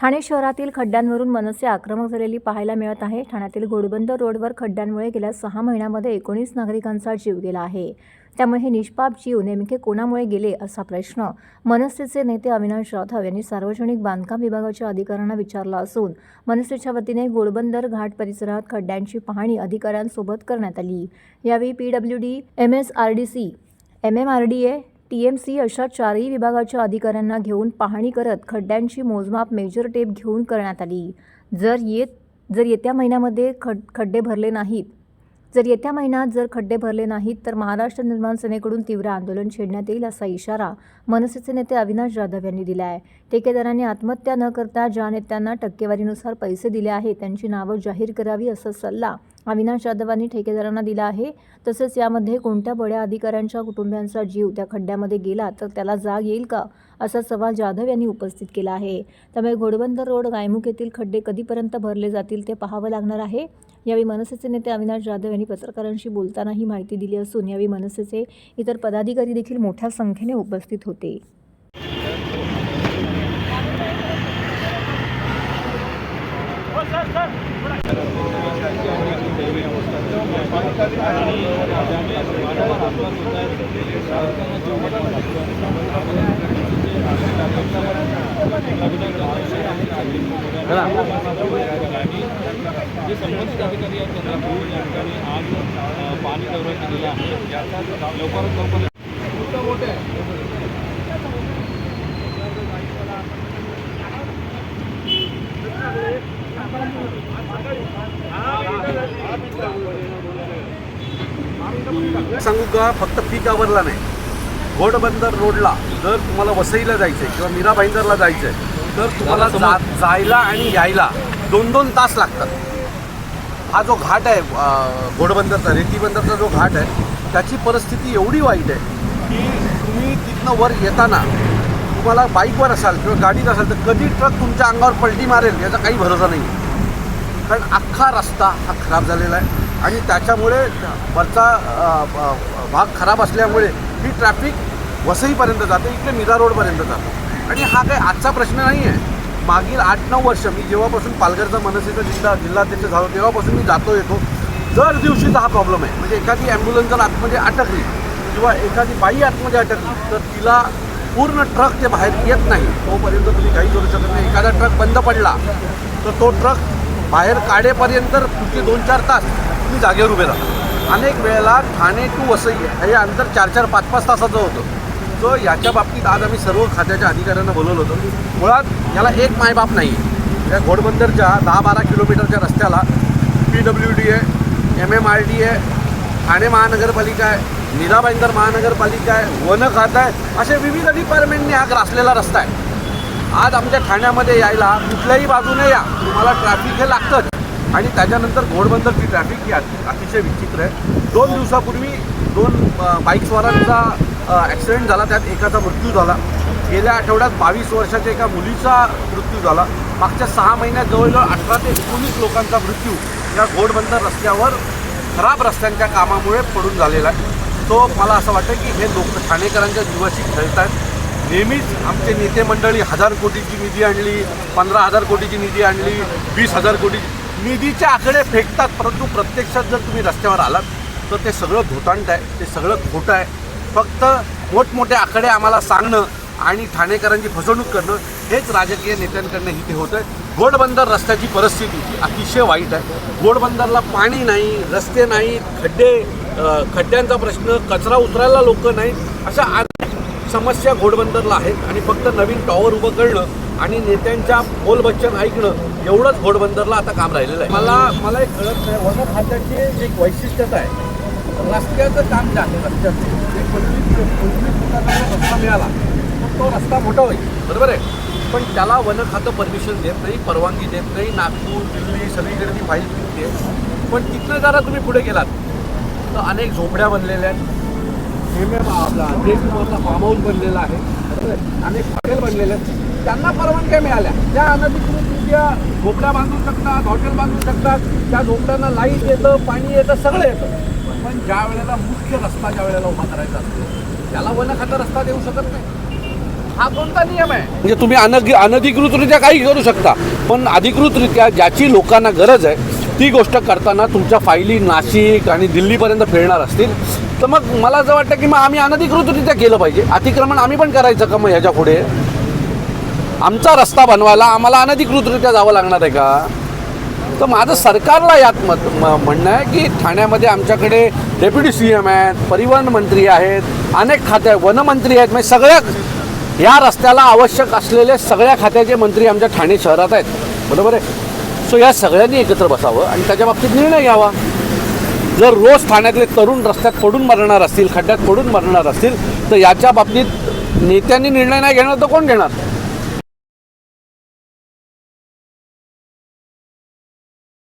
ठाणे शहरातील खड्ड्यांवरून मनसे आक्रमक झालेली पाहायला मिळत आहे. ठाण्यातील घोडबंदर रोडवर खड्ड्यांमुळे गेल्या सहा महिन्यामध्ये एकोणीस नागरिकांचा जीव गेला आहे. त्यामुळे हे निष्पाप जीव नेमके कोणामुळे गेले असा प्रश्न मनसेचे नेते अविनाश जाधव यांनी सार्वजनिक बांधकाम विभागाच्या अधिकाऱ्यांना विचारला असून मनसेच्या वतीने घोडबंदर घाट परिसरात खड्ड्यांची पाहणी अधिकाऱ्यांसोबत करण्यात आली. यावेळी P W D M S R D C M M R D A T M C अशा चारही विभागाच्या अधिकाऱ्यांना घेऊन पाहणी करत खड्ड्यांची मोजमाप मेजर टेप घेऊन करण्यात आली. जर येत जर येत्या महिन्यामध्ये खड खड्डे भरले नाहीत जर येत्या महिन्यात जर खड्डे भरले नाहीत तर महाराष्ट्र निर्माण सेनेकडून तीव्र आंदोलन छेडण्यात येईल असा इशारा मनसेचे नेते अविनाश जाधव यांनी दिला आहे. ठेकेदारांनी आत्महत्या न करता ज्या नेत्यांना टक्केवारीनुसार पैसे दिले आहेत त्यांची नावं जाहीर करावी असा सल्ला अविनाश जाधवांनी ठेकेदारांना दिला आहे. तसेच यामध्ये कोणत्या बड्या अधिकाऱ्यांच्या कुटुंबियांचा जीव त्या खड्ड्यामध्ये गेला तर त्याला जाग येईल का असा सवाल जाधव यांनी उपस्थित केला आहे. त्यामुळे घोडबंदर रोड गायमुख येथील खड्डे कधीपर्यंत भरले जातील ते पाहावं लागणार आहे. यावेळी मनसेचे नेते अविनाश जाधव यांनी पत्रकारांशी बोलताना ही माहिती दिली असून यावेळी मनसेचे इतर पदाधिकारी देखील मोठ्या संख्येने उपस्थित होते. जे संबंधित अधिकारी आहेत घेऊन या ठिकाणी आज पाणी दौरा केलेला आहे. याचा लवकरात लवकर सांगू का? फक्त पीक आवरला नाही. घोडबंदर रोडला जर तुम्हाला वसईला जायचं आहे किंवा मीरा भाईंदरला जायचं आहे तर तुम्हाला जा जायला आणि यायला दोन दोन तास लागतात. हा जो घाट आहे घोडबंदरचा रेतीबंदरचा जो घाट आहे त्याची परिस्थिती एवढी वाईट आहे की तुम्ही तिथनं वर येताना तुम्हाला बाईकवर असाल किंवा गाडीत असाल तर कधी ट्रक तुमच्या अंगावर पलटी मारेल याचा काही भरोसा नाही. कारण अख्खा रस्ता हा खराब झालेला आहे आणि त्याच्यामुळे वरचा भाग खराब असल्यामुळे ही ट्रॅफिक वसईपर्यंत जाते इकडे मीरा रोडपर्यंत जाते. आणि हा काही आजचा प्रश्न नाही आहे मागील आठ नऊ वर्ष मी जेव्हापासून पालघरचा मनसेचा जिल्हा जिल्हाध्यक्ष झालो तेव्हापासून मी जातो येतो. दर दिवशीचा हा प्रॉब्लेम आहे. म्हणजे एखादी ॲम्ब्युलन्स जर आतमध्ये अटकली किंवा एखादी बाई आतमध्ये अटकली तर तिला पूर्ण ट्रक ते बाहेर येत नाही. तोपर्यंत तुम्ही काही करू शकत नाही. एखादा ट्रक बंद पडला तर तो ट्रक बाहेर काढेपर्यंत पुढचे दोन चार तास तुम्ही जागेवर उभे राहता अनेक वेळेला ठाणे टू वसई हे अंतर चार चार पाच पाच तासाचं होतं. सो याच्या बाबतीत आज आम्ही सर्व खात्याच्या अधिकाऱ्यांना बोलवलं होतं. मुळात याला एक मायबाप नाही. आहे या घोडबंदरच्या दहा बारा किलोमीटरच्या रस्त्याला पी डब्ल्यू डी आहे एम एम आर डी आहे ठाणे महानगरपालिका आहे मीरा भाईंदर महानगरपालिका आहे वन खातं आहे असे विविध डिपार्टमेंटने हा ग्रासलेला रस्ता आहे. आज आमच्या ठाण्यामध्ये यायला कुठल्याही बाजूने या. तुम्हाला ट्रॅफिक हे लागतंच. आणि त्याच्यानंतर घोडबंदरची ट्रॅफिक ही अति- अतिशय विचित्र आहे. दोन दिवसापूर्वी दोन बाईकस्वारांचा ॲक्सिडेंट झाला. त्यात एकाचा मृत्यू झाला. गेल्या आठवड्यात बावीस वर्षाच्या एका मुलीचा मृत्यू झाला. मागच्या सहा महिन्यात जवळजवळ अठरा ते एकोणीस लोकांचा मृत्यू या घोडबंदर रस्त्यावर खराब रस्त्यांच्या कामामुळे पडून झालेला आहे. तो मला असं वाटतं की हे लोक ठाणेकरांच्या जीवाशी खेळत आहेत नेहमीच आमचे नेते मंडळी हजार कोटीची निधी आणली पंधरा हजार कोटीची निधी आणली वीस हजार कोटी निधीचे आकडे फेकतात परंतु प्रत्यक्षात जर तुम्ही रस्त्यावर आलात तर ते सगळं धोतांड आहे ते सगळं खोटं आहे. फक्त मोठमोठे आकडे आम्हाला सांगणं आणि ठाणेकरांची फसवणूक करणं हेच राजकीय नेत्यांकडनं इथे होतं आहे घोडबंदर रस्त्याची परिस्थिती अतिशय वाईट आहे. घोडबंदरला पाणी नाही रस्ते नाहीत खड्डे खड्ड्यांचा प्रश्न कचरा उतरायला लोक नाहीत. अशा अनेक समस्या घोडबंदरला आहेत आणि फक्त नवीन टॉवर उभं करणं आणि नेत्यांच्या बोलबच्चन ऐकणं एवढंच घोडबंदरला आता काम राहिलेलं आहे. मला मला एक कळत नाही. वन खात्याची एक वैशिष्ट्यता आहे. रस्त्याचं काम जे आहे रस्त्याचं ते पंचवीस पंचवीस जो रस्ता मिळाला तो रस्ता मोठा होईल. बरोबर आहे. पण त्याला वन खातं परमिशन देत नाही परवानगी देत नाही. नागपूर दिल्ली सगळीकडे ती फाईल फिरते पण तिथनं जरा तुम्ही पुढे गेलात तर अनेक झोपड्या बनलेल्या आहेत. एम एम आपला फार्म हाऊस बनलेला आहे? अनेक हॉटेल बनलेले आहेत. त्यांना परवानग्या मिळाल्या. त्या अनधिकृत झोपड्या बांधू शकतात हॉटेल बांधू शकतात. त्या झोपड्यांना लाइट येतं पाणी येतं सगळं येतं. पण ज्या वेळेला मुख्य रस्ता ज्या वेळेला उभा करायचा असतो त्याला वन खातं रस्ता देऊ शकत नाही. हा कोणता नियम आहे? म्हणजे तुम्ही अनग अनधिकृतरित्या काही करू शकता. पण अधिकृतरित्या ज्याची लोकांना गरज आहे ती गोष्ट करताना तुमच्या फायली नाशिक आणि दिल्लीपर्यंत फिरणार असतील. तर मग मला असं वाटतं की मग आम्ही अनधिकृतरित्या केलं पाहिजे. अतिक्रमण आम्ही पण करायचं का मग ह्याच्या पुढे? आमचा रस्ता बनवायला आम्हाला अनधिकृतरित्या जावं लागणार आहे का? तर माझं सरकारला यात मत म- म्हणणं आहे की ठाण्यामध्ये आमच्याकडे डेप्युटी सी एम आहेत परिवहन मंत्री आहेत अनेक खाते वनमंत्री आहेत. म्हणजे सगळ्या या रस्त्याला आवश्यक असलेले सगळ्या खात्याचे मंत्री आमच्या ठाणे शहरात आहेत. बरोबर आहे? सो या सगळ्यांनी एकत्र बसावं आणि त्याच्या बाबतीत निर्णय घ्यावा. जर रोज ठाण्यातले तरुण रस्त्यात पडून मरणार असतील खड्ड्यात पडून मरणार असतील तर याच्या बाबतीत नेत्यांनी निर्णय नाही घेणार तर कोण घेणार?